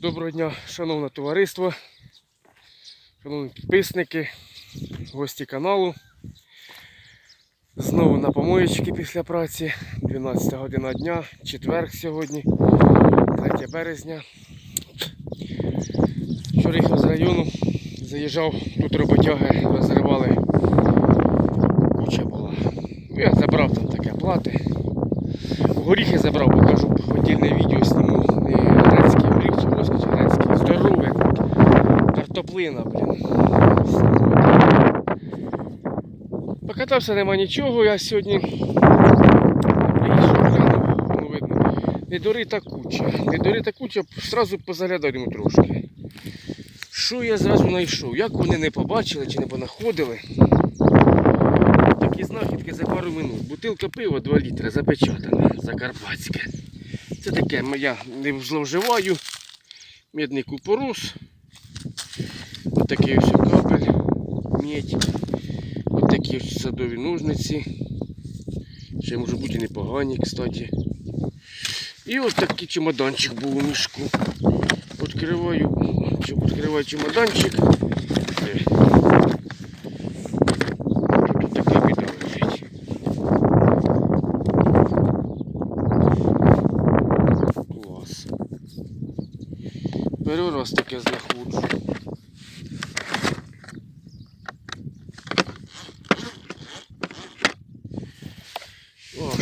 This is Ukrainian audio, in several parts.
Доброго дня, шановне товариство, шановні підписники, гості каналу. Знову на помоєчки після праці. 12 година дня, четверг сьогодні, 3 березня. Вчора їхав з району, заїжджав, тут роботяги розривали. Куча була. Ну, Я забрав там таке плати. Горіхи забрав, покажу отдільне Картоплина, блін. Покатався нема нічого, я сьогодні воно видно. Недорита куча. Недорита куча, зразу позаглядаємо трошки. Що я зразу знайшов? Як вони не побачили чи не понаходили? Такі знахідки за пару минут. Бутилка пива 2 літри запечатана, закарпатське. Це таке, я не зловживаю. Мідний купорос. Ось такий ось капель, медь. Ось такі ось садові ножниці. Ще може бути непогані, кстати. І ось такий чемоданчик був у мішку. Відкриваю, відкриваю чемоданчик. Е. Тут така біда. Клас. Перший раз таке знаходжу.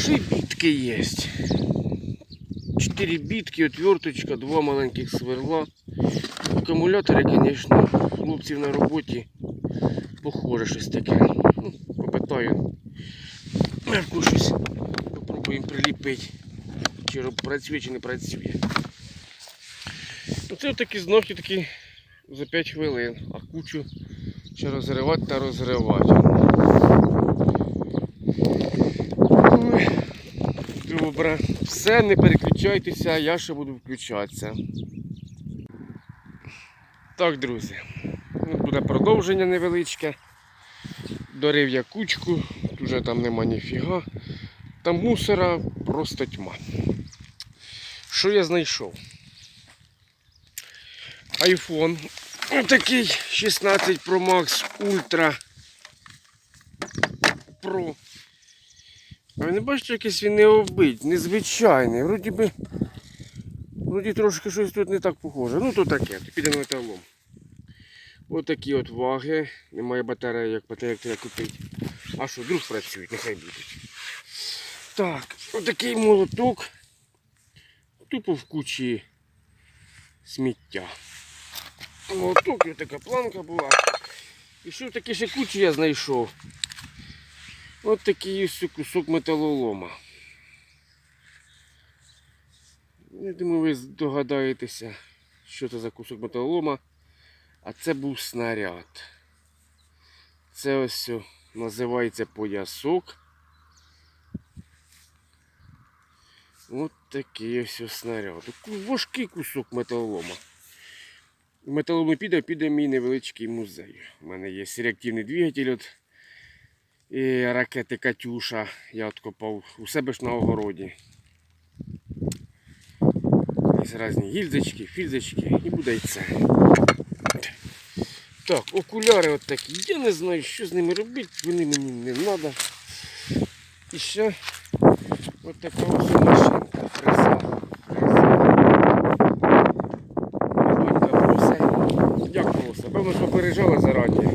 Ще й бітки є. Чотири бітки, отверточка, два маленьких сверла. Акумулятори, звісно, хлопців на роботі похоже щось таке. Ну, попитаю. Мерку щось. Попробуємо приліпити. Чи працює, чи не працює. Оце такі знахідки за 5 хвилин, а кучу ще розривати та розривати. Добре. Все, не переключайтеся, я ще буду включатися. Так, друзі. Буде продовження невеличке. Дорив я кучку, вже там нема ніфіга. Там мусора просто тьма. Що я знайшов? iPhone. Отакий 16 Pro Max Ultra Pro. А ви не бачите, якийсь він не оббить, незвичайний. Вроді би. Вроді трошки щось тут не так похоже. Ну то таке, то піде металом. Ось такі от ваги. Немає батареї, як батарею треба купити. А що, друг працюють, нехай будуть. Так, отакий молоток. Тупо в кучі сміття. Молоток і така планка була. І що таке ще кучі я знайшов? Ось такий ось кусок металолома. Я думаю, ви здогадаєтеся, що це за кусок металолома. А це був снаряд. Це ось називається поясок. Ось такий ось снаряд. Важкий кусок металолома. Металолом піде, піде мій невеличкий музей. У мене є реактивний двигатель от і ракети Катюша. Я откопав у себе ж на огороді. Є різні гільзочки, фільзочки і буде і це. Так, окуляри от такі. Я не знаю, що з ними робити, вони мені не треба. І ще от така ось машинка. Фреза. Фреза. Як просить? Певно, що пережала зарані.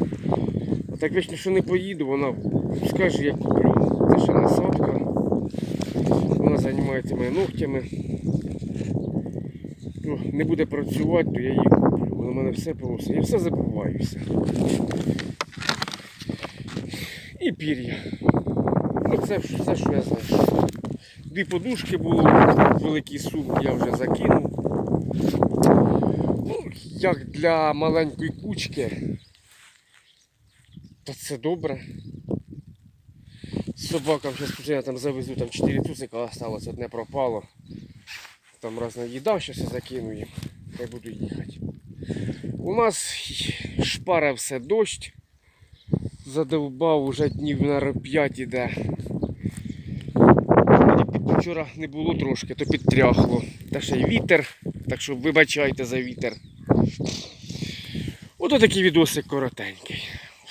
Так вічно, що не поїду, вона скаже, я куплю. Це ще насадка. Вона займається моїми ногтями. Ну, не буде працювати, то я її куплю. Воно в мене все просить. Я все забуваюся. І пір'я. Ну, це все, що я знайшов. Дві подушки було, великий суп я вже закинув. Ну, як для маленької кучки, то це добре. Собакам зараз я там завезу, там 4 цуцика осталось, одне пропало. Там разна їда, зараз я закину їм, хай буду їхати. У нас шпара все дощ. Задовбав уже днів на 5 іде. Вчора не було трошки, то підтряхло. Та ще й вітер. Так що вибачайте за вітер. Ото такий відосик коротенький.